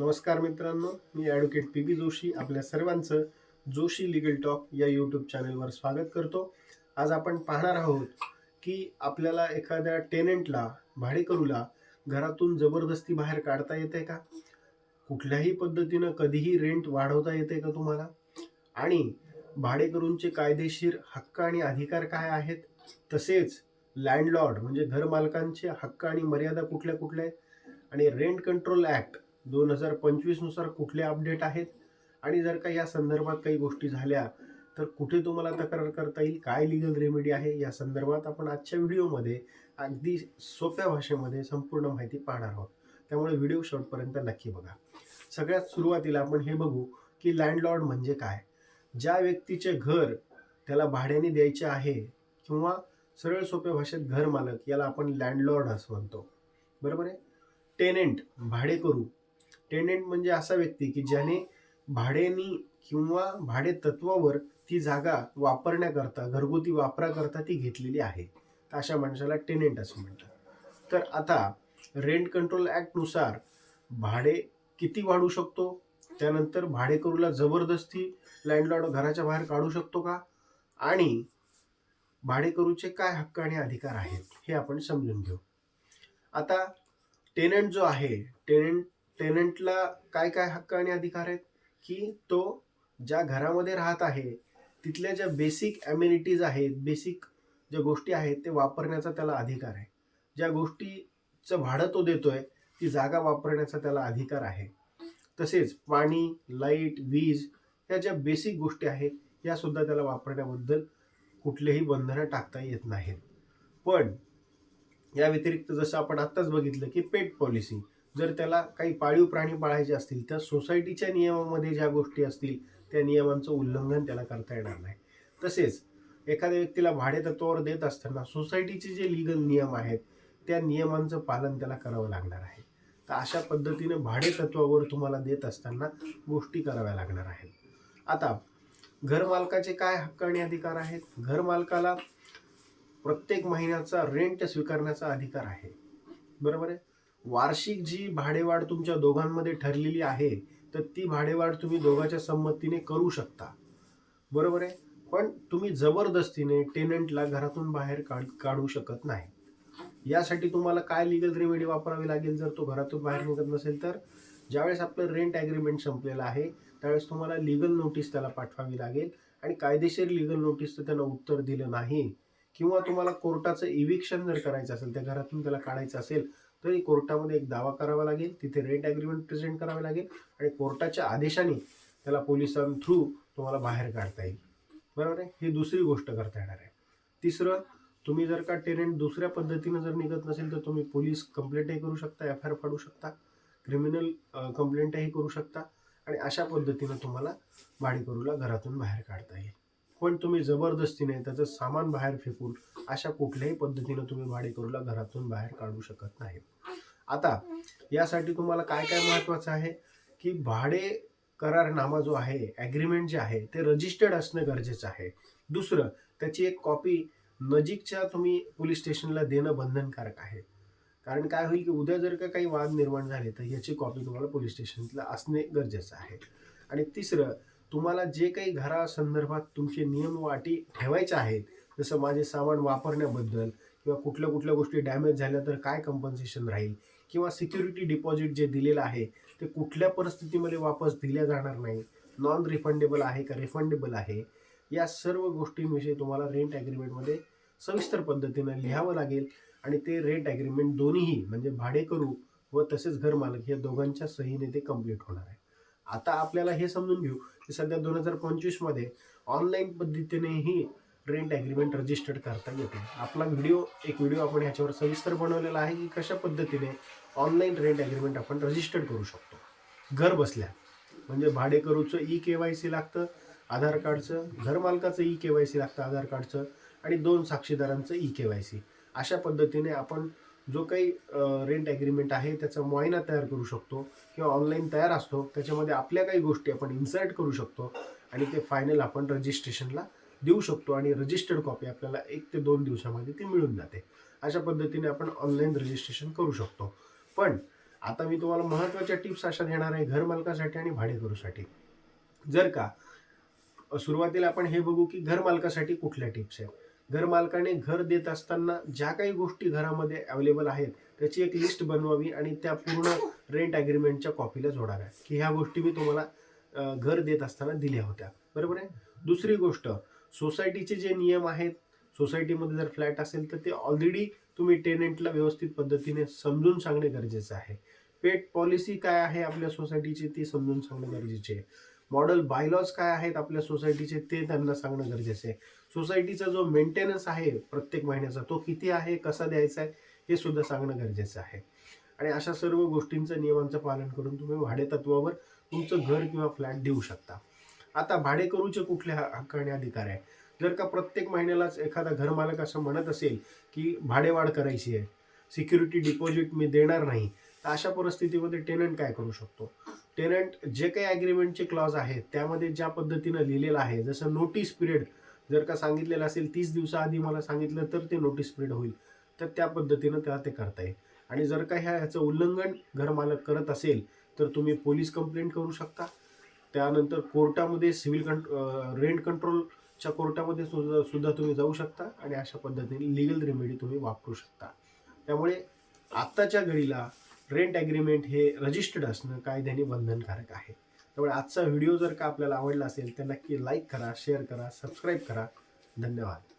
नमस्कार मित्रांनो मी ॲडव्होकेट पी बी जोशी. आपल्या सर्वांचं जोशी लिगल टॉक या यूट्यूब चॅनलवर स्वागत करतो. आज आपण पाहणार आहोत की आपल्याला एखाद्या टेनेंटला भाडेकरूला घरातून जबरदस्ती बाहेर काढता येते का? कुठल्याही पद्धतीनं कधीही रेंट वाढवता येते का तुम्हाला? आणि भाडेकरूंचे कायदेशीर हक्क आणि अधिकार काय आहेत? तसेच लँडलॉर्ड म्हणजे घरमालकांचे हक्क आणि मर्यादा कुठल्या कुठल्या आहेत? आणि रेंट कंट्रोल ॲक्ट दोन हजार पंचवीसनुसार कुठले अपडेट आहेत? आणि जर का या संदर्भात काही गोष्टी झाल्या तर कुठे तुम्हाला तक्रार करता येईल? काय लिगल रेमेडी आहे? या संदर्भात आपण आजच्या व्हिडिओमध्ये अगदी सोप्या भाषेमध्ये संपूर्ण माहिती पाहणार आहोत. त्यामुळे व्हिडिओ शेवटपर्यंत नक्की बघा. सगळ्यात सुरुवातीला आपण हे बघू की लँडलॉर्ड म्हणजे काय? ज्या व्यक्तीचे घर त्याला भाड्याने द्यायचे आहे किंवा सरळ सोप्या भाषेत घर मालक याला आपण लँडलॉर्ड असं म्हणतो. बरोबर आहे? टेनेंट भाडेकरू टेनेंट म्हणजे असा व्यक्ती की ज्याने भाड्यानी किंवा भाडे तत्वावर ती जागा वापरण्याकरता घरगुती वापराकरता ती घेतलेली आहे. तर अशा माणसाला टेनेंट असं म्हणतात. तर आता रेंट कंट्रोल ॲक्टनुसार भाडे किती वाढू शकतो? त्यानंतर भाडेकरूला जबरदस्ती लँडलॉर्ड घराच्या बाहेर काढू शकतो का? आणि भाडेकरूचे काय हक्क आणि अधिकार आहेत हे आपण समजून घेऊ. आता टेनंट जो आहे टेनंट टेनंटला काय काय हक्क आणि अधिकार आहेत? की तो ज्या घरामध्ये राहत आहे तिथल्या ज्या बेसिक ॲम्युनिटीज आहेत बेसिक ज्या गोष्टी आहेत ते वापरण्याचा त्याला अधिकार आहे. ज्या गोष्टीचं भाडं तो देतोय ती जागा वापरण्याचा त्याला अधिकार आहे. तसेच पाणी लाइट वीज ह्या ज्या बेसिक गोष्टी आहेत या सुद्धा त्याला वापरण्याबद्दल कुठलेही बंधनं टाकता येत नाहीत. पण या व्यतिरिक्त जसं आपण आत्ताच बघितलं की पेट पॉलिसी जर त्याला काही पाळीव प्राणी पाळायचे असतील तर सोसायटीच्या नियमामध्ये ज्या गोष्टी असतील त्या नियमांचं उल्लंघन त्याला करता येणार नाही. तसेच एखाद्या व्यक्तीला भाडे तत्वावर देत असताना सोसायटीचे जे लिगल नियम आहेत त्या नियमांचं पालन त्याला करावं लागणार आहे. तर अशा पद्धतीने भाडे तत्वावर तुम्हाला देत असताना गोष्टी कराव्या लागणार आहेत. आता घरमालकाचे काय हक्क आणि अधिकार आहेत? घरमालकाला प्रत्येक महिन्याचा रेंट स्वीकारण्याचा अधिकार आहे. बरोबर आहे? वार्षिक जी भाडेवाढ तुमच्या दोघांमध्ये ठरलेली आहे तर ती भाडेवाढ तुम्ही दोघांच्या संमतीने करू शकता. बरोबर आहे? पण तुम्ही जबरदस्तीने टेनंटला घरातून बाहेर काढ काढू शकत नाही. यासाठी तुम्हाला काय लिगल रेमेडी वापरावी लागेल जर तो घरातून बाहेर निघत नसेल तर? ज्यावेळेस आपलं रेंट ॲग्रीमेंट संपलेलं आहे त्यावेळेस तुम्हाला लिगल नोटीस त्याला पाठवावी लागेल आणि कायदेशीर लिगल नोटीसचं त्यानं उत्तर दिलं नाही. किंवा तुम्हाला कोर्टाचं इविक्शन जर करायचं असेल त्या घरातून त्याला काढायचं असेल तरी कोर्टामध्ये एक दावा करावा लागेल. तिथे रेंट ॲग्रीमेंट प्रेझेंट करावे लागेल आणि कोर्टाच्या आदेशाने त्याला पोलिसां थ्रू तुम्हाला बाहेर काढता येईल. बरोबर आहे? ही दुसरी गोष्ट करता येणार आहे. तिसरं तुम्ही जर का टेनेंट दुसऱ्या पद्धतीनं जर निघत नसेल तर तुम्ही पोलीस कंप्लेंटही करू शकता एफ आय आर फाडू शकता क्रिमिनल कंप्लेंटही करू शकता आणि अशा पद्धतीनं तुम्हाला भाडेकरूला घरातून बाहेर काढता येईल. पण तुम्ही जबरदस्तीने त्याचं सामान बाहेर फेकून अशा कुठल्याही पद्धतीनं तुम्ही भाडेकरूला घरातून बाहेर काढू शकत नाही. आता यासाठी तुम्हाला काय काय महत्त्वाचं आहे? की भाडे करारनामा जो आहे ॲग्रीमेंट जे आहे ते रजिस्टर्ड असणं गरजेचं आहे. दुसरं त्याची एक कॉपी नजीकच्या तुम्ही पोलीस स्टेशनला देणं बंधनकारक आहे. कारण काय होईल की उद्या जर का काही वाद निर्माण झाले तर याची कॉपी तुम्हाला पोलीस स्टेशनला असणे गरजेचं आहे. आणि तिसरं तुम्हाला जे काही घरासंदर्भात तुमचे नियम व अटी ठेवायचे आहेत जसं माझे सामान वापरण्याबद्दल किंवा कुठल्या कुठल्या गोष्टी डॅमेज झाल्या तर काय कंपन्सेशन राहील किंवा सिक्युरिटी डिपॉझिट जे दिलेलं आहे ते कुठल्या परिस्थितीमध्ये वापस दिल्या जाणार नाही नॉन रिफंडेबल आहे का रिफंडेबल आहे या सर्व गोष्टींविषयी तुम्हाला रेंट ॲग्रीमेंटमध्ये सविस्तर पद्धतीनं लिहावं लागेल आणि ते रेंट ॲग्रीमेंट दोन्हीही म्हणजे भाडेकरू व तसेच घरमालक या दोघांच्या सहीने ते कंप्लीट होणार आहे. आता आपल्याला हे समजून घेऊ की सध्या दोन हजार पंचवीसमध्ये ऑनलाईन पद्धतीनेही रेंट ॲग्रीमेंट रजिस्टर्ड करता येते. आपला व्हिडिओ एक व्हिडिओ आपण ह्याच्यावर सविस्तर बनवलेला आहे की कशा पद्धतीने ऑनलाईन रेंट ॲग्रीमेंट आपण रजिस्टर्ड करू शकतो. घर बसल्या म्हणजे भाडेकरूचं ई के वाय सी लागतं आधार कार्डचं घरमालकाचं ई के वाय सी लागतं आधार कार्डचं आणि दोन साक्षीदारांचं ई के वाय सी अशा पद्धतीने आपण जो काही रेंट ॲग्रीमेंट आहे त्याचा मुआयना तयार करू शकतो किंवा ऑनलाईन तयार असतो त्याच्यामध्ये आपल्या काही गोष्टी आपण इन्सर्ट करू शकतो आणि ते फायनल आपण रजिस्ट्रेशनला देऊ शकतो आणि रजिस्टर्ड कॉपी आपल्याला एक ते दोन दिवसामध्ये ती मिळून जाते. अशा पद्धतीने आपण ऑनलाईन रजिस्ट्रेशन करू शकतो. पण आता मी तुम्हाला महत्त्वाच्या टिप्स अशा देणार आहे घरमालकासाठी आणि भाडेकरूसाठी. जर का सुरुवातीला आपण हे बघू की घरमालकासाठी कुठल्या टिप्स आहेत? घरमालकाने घर देत असताना ज्या काही गोष्टी घरामध्ये अवेलेबल आहेत त्याची एक लिस्ट बनवावी आणि त्या पूर्ण रेंट ॲग्रीमेंटच्या कॉपीला जोडाव्या की ह्या गोष्टी मी तुम्हाला घर देत असताना दिल्या होत्या. बरोबर आहे? दुसरी गोष्ट सोसायटीचे जे नियम आहेत सोसायटीमध्ये जर फ्लॅट असेल तर ते ऑलरेडी तुम्ही टेनेंटला व्यवस्थित पद्धतीने समजून सांगणे गरजेचं आहे. पेट पॉलिसी काय आहे आपल्या सोसायटीची ती समजून सांगणे गरजेचे आहे. मॉडल बायलॉज काय आहेत आपल्या सोसायटीचे ते त्यांना सांगणं गरजेचं आहे. सोसायटीचा जो मेंटेनन्स आहे प्रत्येक महिन्याचा तो किती आहे कसा द्यायचा आहे हे सुद्धा सांगणं गरजेचं आहे. आणि अशा सर्व गोष्टींचं नियमांचं पालन करून तुम्ही भाडेतत्वावर तुमचं घर किंवा फ्लॅट देऊ शकता. आता भाडेकरूचे कुठले हक्क आणि अधिकार आहे? जर का प्रत्येक महिन्यालाच एखादा घरमालक असं म्हणत असेल की भाडेवाढ करायची आहे सिक्युरिटी डिपॉझिट मी देणार नाही तर अशा परिस्थितीमध्ये टेनंट काय करू शकतो? टेनंट जे काही ॲग्रीमेंटचे क्लॉज आहेत त्यामध्ये ज्या पद्धतीनं लिहिलेलं आहे जसं नोटीस पिरियड जर का सांगितलेलं असेल तीस दिवसाआधी मला सांगितलं तर ते नोटीस पिरियड होईल. तर त्या पद्धतीनं त्याला ते करता येईल. आणि जर का ह्या ह्याचं उल्लंघन घरमालक करत असेल तर तुम्ही पोलीस कंप्लेंट करू शकता. त्यानंतर कोर्टामध्ये सिव्हिल कंट रेंट कंट्रोलच्या कोर्टामध्ये सुद्धा सुद्धा तुम्ही जाऊ शकता आणि अशा पद्धतीने लिगल रेमेडी तुम्ही वापरू शकता. त्यामुळे आत्ताच्या घडीला रेंट ॲग्रीमेंट हे रजिस्टर्ड असणं कायद्याने बंधनकारक आहे. त्यामुळे आजचा व्हिडिओ जर का आपल्याला आवडला असेल तर नक्की लाईक करा शेअर करा सबस्क्राईब करा. धन्यवाद.